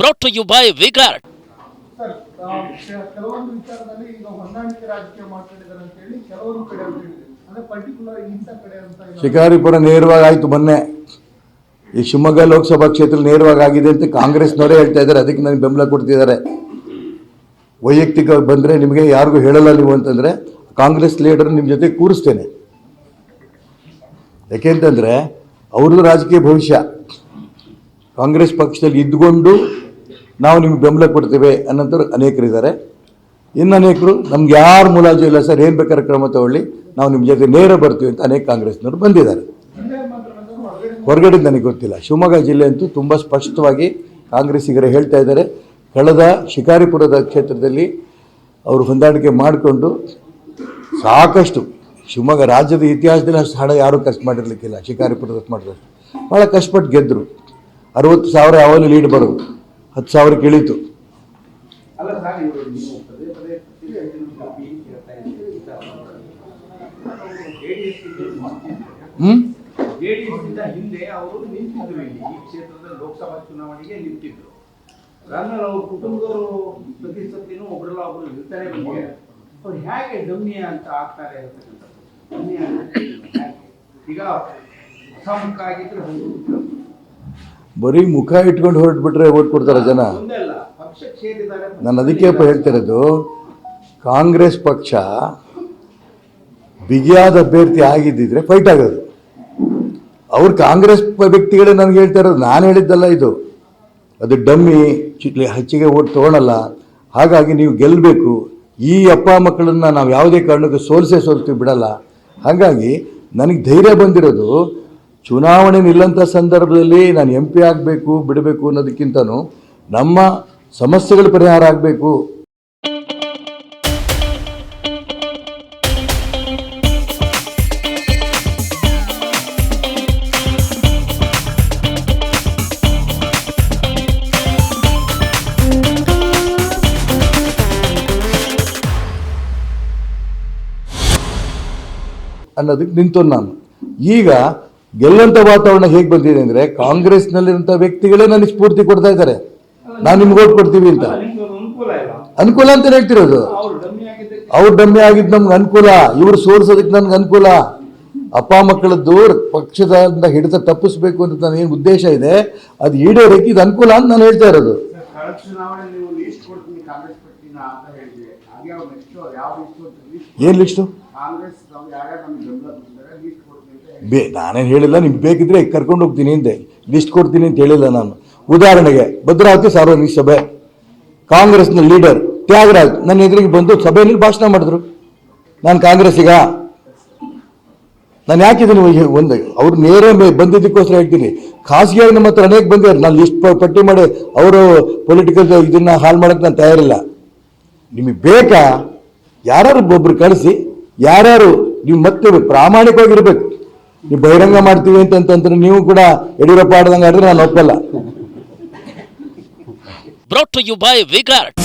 brought to you by V Guard sir ಆ, ಕೆಲವೊಂದು ವಿಚಾರದಲ್ಲಿ ಈಗ ಹೊಂದಾಣಿಕೆ ರಾಜಕೀಯ ಮಾಡ್ಕೊಂಡಿದ್ದಾರೆ ಅಂತ ಹೇಳಿ ಕೆಲವರು ಕಡೆ ಅಂತ ಹೇಳಿದ್ರು. ಅಂದ್ರೆ ಪರ್ಟಿಕ್ಯುಲರ್ ಇಂಥ ಕಡೆ ಅಂತ ಇಲ್ಲ. ಶಿಕಾರಿಪುರ ನೇರವಾಗಿ ಆಯ್ತು ಮೊನ್ನೆ. ಈ ಶಿವಮೊಗ್ಗ ಲೋಕಸಭಾ ಕ್ಷೇತ್ರ ನೇರವಾಗಿ ಆಗಿದೆ ಅಂತ ಕಾಂಗ್ರೆಸ್ನವರೇ ಹೇಳ್ತಾ ಇದ್ದಾರೆ. ಅದಕ್ಕೆ ನನಗೆ ಬೆಂಬಲ ಕೊಡ್ತಿದ್ದಾರೆ. ವೈಯಕ್ತಿಕವಾಗಿ ಬಂದರೆ ನಿಮಗೆ ಯಾರಿಗೂ ಹೇಳಲ್ಲ ನೀವು ಅಂತಂದರೆ ಕಾಂಗ್ರೆಸ್ ಲೀಡರ್ ನಿಮ್ಮ ಜೊತೆ ಕೂರಿಸ್ತೇನೆ. ಯಾಕೆಂತಂದರೆ ಅವ್ರದ್ದು ರಾಜಕೀಯ ಭವಿಷ್ಯ. ಕಾಂಗ್ರೆಸ್ ಪಕ್ಷದಲ್ಲಿ ಇದ್ದುಕೊಂಡು ನಾವು ನಿಮ್ಗೆ ಬೆಂಬಲ ಕೊಡ್ತೇವೆ ಅನ್ನೋಂಥವ್ರು ಅನೇಕರಿದ್ದಾರೆ. ಇನ್ನು ಅನೇಕರು, ನಮ್ಗೆ ಯಾರು ಮುಲಾಜು ಇಲ್ಲ ಸರ್, ಏನು ಬೇಕಾದ್ರೆ ಕ್ರಮ ತಗೊಳ್ಳಿ, ನಾವು ನಿಮ್ಮ ಜೊತೆ ನೇರ ಬರ್ತೀವಿ ಅಂತ ಅನೇಕ ಕಾಂಗ್ರೆಸ್ನವರು ಬಂದಿದ್ದಾರೆ. ಹೊರಗಡೆ ನನಗೆ ಗೊತ್ತಿಲ್ಲ. ಶಿವಮೊಗ್ಗ ಜಿಲ್ಲೆ ಅಂತೂ ತುಂಬ ಸ್ಪಷ್ಟವಾಗಿ ಕಾಂಗ್ರೆಸ್ಸಿಗರು ಹೇಳ್ತಾ ಇದ್ದಾರೆ. ಕಳೆದ ಶಿಕಾರಿಪುರದ ಕ್ಷೇತ್ರದಲ್ಲಿ ಅವರು ಹೊಂದಾಣಿಕೆ ಮಾಡಿಕೊಂಡು ಸಾಕಷ್ಟು, ಶಿವಮೊಗ್ಗ ರಾಜ್ಯದ ಇತಿಹಾಸದಲ್ಲಿ ಅಷ್ಟು ಹಣ ಯಾರೂ ಖರ್ಚು ಮಾಡಿರ್ಲಿಕ್ಕಿಲ್ಲ. ಶಿಕಾರಿಪುರದ ಮಾಡಿದಷ್ಟು. ಭಾಳ ಕಷ್ಟಪಟ್ಟು ಗೆದ್ದರು ಅರವತ್ತು ಸಾವಿರ ಯಾವಾಗಲೂ ಲೀಡ್ ಬರೋದು ಹತ್ತು ಸಾವಿರಕ್ಕೆ ಇಳೀತು ಹ್ಞೂ ಜೆಡಿಎಸ್ನಿಂದ ಹಿಂದೆ ಅವರು ನಿಂತಿದ್ರು ಇಲ್ಲಿ ಈ ಕ್ಷೇತ್ರದ ಲೋಕಸಭಾ ಚುನಾವಣೆಗೆ ನಿಂತಿದ್ರು. ಆಮೇಲೆ ಅವ್ರ ಕುಟುಂಬದವರು ಪ್ರತಿ ಸತ್ತಿನೂ ಒಬ್ರಲ್ಲ ಒಬ್ರು ಇರ್ತಾರೆ ಅವ್ರು ಹೇಗೆ ಅಂತ ಆಗ್ತಾರೆ? ಈಗ ಆಗಿದ್ರೆ ಹೋಗ್ಬಿಟ್ರು. ಬರೀ ಮುಖ ಇಟ್ಕೊಂಡು ಹೊರಟ್ಬಿಟ್ರೆ ಓಟ್ ಕೊಡ್ತಾರೆ ಜನ. ನಾನು ಅದಕ್ಕೆ ಹೇಳ್ತಿರೋದು, ಕಾಂಗ್ರೆಸ್ ಪಕ್ಷ ಬಿಗಿಯಾದ ಅಭ್ಯರ್ಥಿ ಆಗಿದ್ದಿದ್ರೆ ಫೈಟ್ ಆಗೋದು. ಅವ್ರು ಕಾಂಗ್ರೆಸ್ ವ್ಯಕ್ತಿಗಳೇ ನನಗೆ ಹೇಳ್ತಾ ಇರೋದು, ನಾನು ಹೇಳಿದ್ದಲ್ಲ ಇದು. ಅದು ಡಮ್ಮಿ, ಚಿಟ್ಲಿ ಹಚ್ಚಿಗೆ ಓಟ್ ತೊಗೊಳಲ್ಲ. ಹಾಗಾಗಿ ನೀವು ಗೆಲ್ಲಬೇಕು ಈ ಅಪ್ಪ ಮಕ್ಕಳನ್ನು ನಾವು ಯಾವುದೇ ಕಾರಣಕ್ಕೂ ಸೋಲಿಸೇ ಸೋಲ್ತೀವಿ ಬಿಡಲ್ಲ. ಹಾಗಾಗಿ ನನಗೆ ಧೈರ್ಯ ಬಂದಿರೋದು ಚುನಾವಣೆ ನಿಲ್ಲಂಥ ಸಂದರ್ಭದಲ್ಲಿ ನಾನು ಎಂ ಪಿ ಆಗಬೇಕು, ಬಿಡಬೇಕು ಅನ್ನೋದಕ್ಕಿಂತನೂ ನಮ್ಮ ಸಮಸ್ಯೆಗಳ ಪರಿಹಾರ ಆಗಬೇಕು. ಅನ್ನೋದಕ್ಕೆ ನಿಂತು ನಾನು. ಈಗ ಗೆಲ್ಲಂತ ವಾತಾವರಣ ಹೇಗೆ ಬಂದಿದೆ ಅಂದರೆ ಕಾಂಗ್ರೆಸ್ನಲ್ಲಿರುವಂಥ ವ್ಯಕ್ತಿಗಳೇ ನನಗೆ ಸ್ಫೂರ್ತಿ ಕೊಡ್ತಾ ಇದ್ದಾರೆ. ನಾನು ನಿಮ್ಗೆ ಓಟ್ ಕೊಡ್ತೀವಿ ಅಂತ. ಅನುಕೂಲ ಅಂತ ಹೇಳ್ತಿರೋದು? ಅವ್ರು ಡಮ್ಮಿ ಆಗಿದ್ದು ನಮ್ಗೆ ಅನುಕೂಲ. ಇವ್ರು ಸೋರ್ಸೋದಕ್ಕೆ ನನ್ಗೆ ಅನುಕೂಲ. ಅಪ್ಪ ಮಕ್ಕಳದ್ದು ಪಕ್ಷದಿಂದ ಹಿಡಿತ ತಪ್ಪಿಸ್ಬೇಕು ಅಂತ ನನ್ನ ಏನು ಉದ್ದೇಶ ಇದೆ? ಅದು ಈಡೇರಕ್ಕೆ ಇದು ಅನುಕೂಲ ಅಂತ ನಾನು ಹೇಳ್ತಾ ಇರೋದು. ಕಳೆದ ಚುನಾವಣೆ ನೀವು ಲೀಸ್ಟ್ ಕೊಡ್ತೀನಿ ಕಾಂಗ್ರೆಸ್ ಪಟ್ಟಿನ ಅಂತ ಹೇಳಿದ್ರೆ ಹಾಗೆ ಅವ್ರು ನೆಕ್ಸ್ಟ್ ಯಾವ ಲೀಸ್ಟ್ ಏನು ಲಿಸ್ಟು ಕಾಂಗ್ರೆಸ್ ನಾವು ಯಾರ್ಯಾರು ನಮ್ಗೆ ಬೆಂಬಲ ಕೊಡ್ತಾರೆ ಲೀಸ್ಟ್ ಕೊಡ್ತೀನಿ ಅಂತ ಹೇಳಿ ಬೇ ನಾನೇನು ಹೇಳಿಲ್ಲ ನಿಮ್ಗೆ ಬೇಕಿದ್ರೆ ಕರ್ಕೊಂಡು ಹೋಗ್ತೀನಿ ಅಂತ ಲಿಸ್ಟ್ ಕೊಡ್ತೀನಿ ಅಂತ ಹೇಳಿಲ್ಲ ನಾನು. ಉದಾಹರಣೆಗೆ ಭದ್ರಾವತಿ ಸಾರ್ವಜನಿಕ ಸಭೆ. ಕಾಂಗ್ರೆಸ್ನ ಲೀಡರ್ ತ್ಯಾಗರಾಜ್ ನನ್ನ ಎದುರಿಗೆ ಬಂದು ಸಭೆಯಲ್ಲಿ ಭಾಷಣ ಮಾಡಿದ್ರು. ನಾನು ಕಾಂಗ್ರೆಸ್ಸಿಗ. ನಾನು ಯಾಕಿದ್ದೀನಿ ಒಂದು ಅವ್ರು ನೇರ ಬಂದಿದ್ದಕ್ಕೋಸ್ಕರ ಹೇಳ್ತೀನಿ. ಖಾಸಗಿಯಾಗಿ ನಮ್ಮ ಹತ್ರ ಅನೇಕ ಬಂದಿದ್ದಾರೆ. ನಾನು ಲಿಸ್ಟ್ ಪಟ್ಟಿ ಮಾಡಿ ಅವರು ಪೊಲಿಟಿಕಲ್ ಇದನ್ನ ಹಾಳು ಮಾಡಕ್ಕೆ ನಾನು ತಯಾರಿಲ್ಲ. ನಿಮಗೆ ಬೇಕಾ ಯಾರು ಒಬ್ಬರು ಕಳಿಸಿ ಯಾರ್ಯಾರು ನೀವು ಮತ್ತೆ ಪ್ರಾಮಾಣಿಕವಾಗಿರ್ಬೇಕು ನೀವು ಬಹಿರಂಗ ಮಾಡ್ತೀವಿ ಅಂತಂತಂದ್ರೆ ನೀವು ಕೂಡ ಯಡಿಯೂರಪ್ಪ ಆಡ್ದಂಗೆ ಆಡಿದ್ರೆ ನಾನು ಒಪ್ಪಲ್ಲ. Brought you by V Guard.